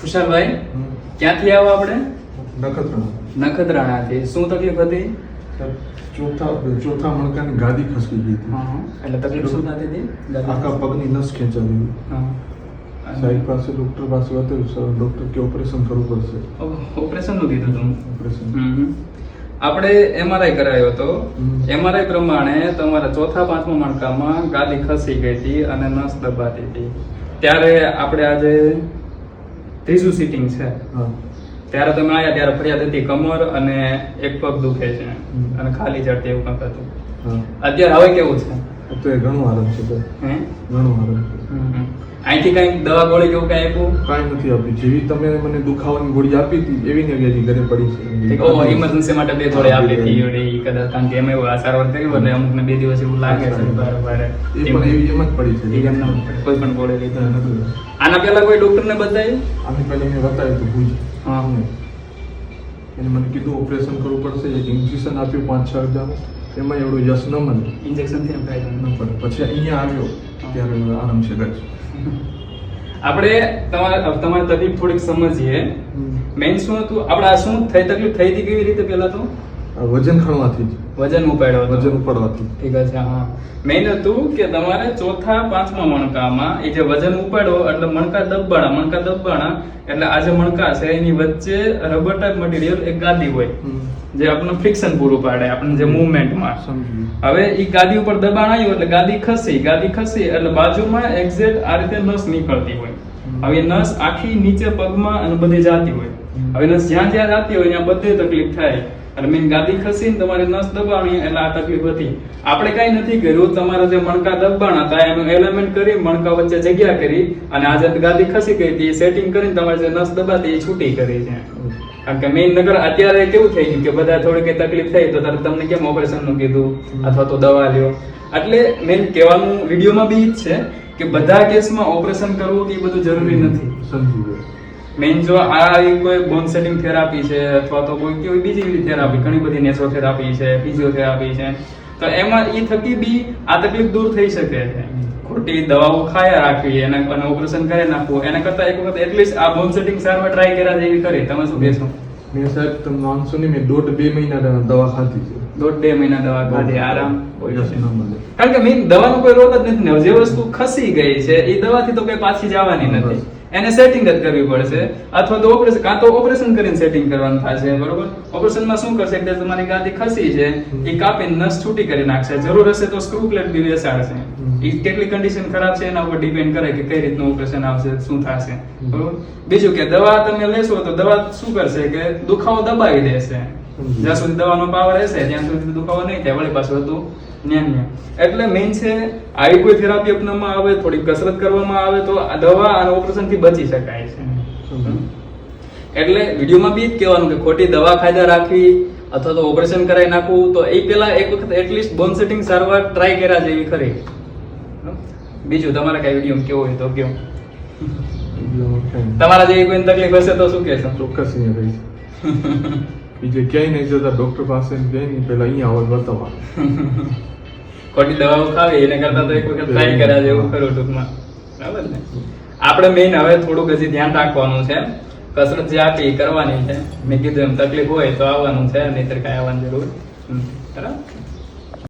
ખુશાલભાઈ ક્યાંથી આવો આપણે? નખત્રાણા. નખત્રાણાથી. શું તકલીફ હતી? ચોથા ચોથા મણકાની ગાદી ખસી ગઈ હતી. હા, એટલે તકલીફ શું થતી હતી? આખા પગની નસ. હા. સાહેબ પાસે ડોક્ટર પાસે બતાવ્યું સર ડોક્ટર કે ઓપરેશન કરવું પડશે. ઓપરેશનનું કીધું હતું ઓપરેશન. આપણે એમઆરઆઈ કરાયો હતો. એમઆરઆઈ પ્રમાણે તમારા ચોથા પાંચમા મણકામાં ગાદી ખસી ગઈ હતી અને નસ દબાતી હતી. ત્યારે આપણે આજે ત્રીજું સીટિંગ છે. ત્યારે તમે આવ્યા ત્યારે ફરિયાદ હતી કમર અને એક પગ દુખે છે. અને ખાલી ચડતી એવું કંઈક હતું. અત્યારે હવે કેવું છે? અત્યારે ઘણું આરામ છે ઘણું આરામ છે. અહીંથી કઈ દવા ગોળી કેવું કઈ આપ્યું? કાંઈ નથી આપ્યું. જેવી તમે મને દુખાવાની ગોળી આપી હતી એવી ને એવી ઘરે પડી છે. ઓ ઇમરજન્સી માટે બે ગોળી આપી હતી એ કદાચ કારણ કે એમાં એવું આ સારવાર કર્યું એટલે અમુક બે દિવસ એવું લાગે છે બરાબર એ પણ એવી એમ જ પડી છે. એમ કોઈ પણ ગોળી લીધી નથી. આના પહેલા કોઈ ડોક્ટરને બતાવ્યું આની પહેલા મેં બતાવ્યું હતું ભુજ. હા. એને મને કીધું ઓપરેશન કરવું પડશે. એક ઇન્જેક્શન આપ્યું પાંચ છ હજાર એમાં એવડું યશ ન મને ઇન્જેક્શનથી એમ થાય ન પડે. પછી અહીંયા આવ્યો. ત્યારે આરામ છે ગજ આપણે તમારા તમારી તકલીફ થોડીક સમજીએ. મેઇન શું હતું? આપણે આ શું થઈ તકલીફ થઈ હતી? કેવી રીતે પહેલા તો? વજન ખણવાથી વજન ઉપાડવા વજન ઉપાડવાથી. ઠીક છે હા. મેઇન હતું કે તમારે ચોથા પાંચમા મણકામાં એ જે વજન ઉપાડો એટલે મણકા દબાણા મણકા દબાણા એટલે આ જે મણકા છે એની વચ્ચે રબર ટાઈપ મટીરિયલ એક ગાદી હોય જે આપણને ફ્રિક્શન પૂરું પાડે આપણને જે મૂવમેન્ટમાં હવે એ ગાદી ઉપર દબાણ આવ્યું એટલે ગાદી ખસી ગાદી ખસી એટલે બાજુમાં એક્ઝેક્ટ આ રીતે નસ નીકળતી હોય. હવે નસ આખી નીચે પગમાં અને બધી જાતી હોય. હવે નસ જ્યાં જ્યાં જાતી હોય ત્યાં બધે તકલીફ થાય. અને મેં ગાદી ખસીને તમારી નસ દબાણી એટલે આ તકલીફ હતી. આપણે કઈ નથી કર્યું, તમારા જે મણકા દબાણ હતા, એનું એલિમેન્ટ કરી, મણકા વચ્ચે જગ્યા કરી, અને આ જે ગાદી ખસી ગઈ હતી સેટિંગ કરીને તમારી જે નસ દબાતી, એ છૂટી કરી છે. કારણ કે મેઇન નગર અત્યારે કેવું થઈ ગયું કે બધા થોડી કઈ તકલીફ થઈ, તો તારે તમને કેમ ઓપરેશનનું કીધું? અથવા તો દવા લ્યો. એટલે મેઇન કહેવાનું વિડીયોમાં બી જ છે કે બધા કેસમાં ઓપરેશન કરવું કે એ બધું જરૂરી નથી. સમજી ગયો. મેઇન જો આ કોઈ બોન સેટિંગ થેરાપી છે અથવા તો કોઈ કોઈ બીજી એવી થેરાપી ઘણી બધી નેચરોથેરાપી છે ફિઝિયોથેરાપી છે તો એમાં એ થકી બી આ તકલીફ દૂર થઈ શકે છે. ખોટી દવાઓ ખાયા રાખવી એને અને ઓપરેશન કરી નાખવું એના કરતાં એક વખત એટલીસ્ટ આ બોન સેટિંગ સારવાર ટ્રાય કર્યા જેવી કરી. તમે શું કહેશો? મેં સાહેબ તમે માનશો નહીં મેં દોઢ બે મહિના દવા ખાધી છે. દોઢ બે મહિના દવા ખાધી આરામ. કારણ કે મેં દવાનો કોઈ રોગ જ નથી ને જે વસ્તુ ખસી ગઈ છે એ દવાથી તો કઈ પાછી જવાની નથી. એને સેટિંગ જ કરવી પડશે. અથવા તો ઓપરેશન કાં તો ઓપરેશન કરીને સેટિંગ કરવાનું થશે બરોબર? ઓપરેશનમાં શું કરશે? કે તમારી ગાદી ખસી છે એ કાપીને નસ છૂટી કરી નાખશે. જરૂર હશે તો સ્ક્રૂ પ્લેટ બી બેસાડશે એ કેટલી કન્ડિશન ખરાબ છે એના ઉપર ડિપેન્ડ કરે કે કઈ રીતનું ઓપરેશન આવશે શું થશે. બરોબર? બીજું કે દવા તમે લેશો તો દવા શું કરશે? કે દુખાવો દબાવી દેશે. જ્યાં સુધી દવાનો પાવર હશે ત્યાં સુધી દુખાવો નહીં થાય. વળી પાછું હતું ન્યા ન્યા. એટલે મેઇન છે આવી કોઈ થેરાપી અપનાવવામાં આવે થોડી કસરત કરવામાં આવે તો આ દવા અને ઓપરેશનથી બચી શકાય છે. એટલે વિડીયોમાં બી જ કહેવાનું કે ખોટી દવા ખાધા રાખવી અથવા તો ઓપરેશન કરાવી નાખવું તો એ પેલા એક વખત એટલીસ્ટ બોન સેટિંગ સારવાર ટ્રાય કર્યા જેવી ખરી. બીજું તમારે કઈ વીડિયો કેવો હોય તો કેવું તમારા જેવી કોઈ તકલીફ હશે તો શું કહેશો ચોક્કસ નહીં ભાઈ બીજે ક્યાંય નહીં જતા ડોક્ટર પાસે ક્યાંય નહીં પેલા અહીંયા આવો બતાવવા ખોટી દવાઓ ખાવી, એને કરતા તો એક વખત ટ્રાય કર્યા જેવું ખરું ટૂંકમાં. બરાબર ને? આપણે મેઇન હવે થોડુંક હજી ધ્યાન રાખવાનું છે. કસરત જે આપી કરવાની છે. મેં કીધું એમ તકલીફ હોય તો આવવાનું છે, નહીતર કાંઈ આવવાની જરૂર બરાબર?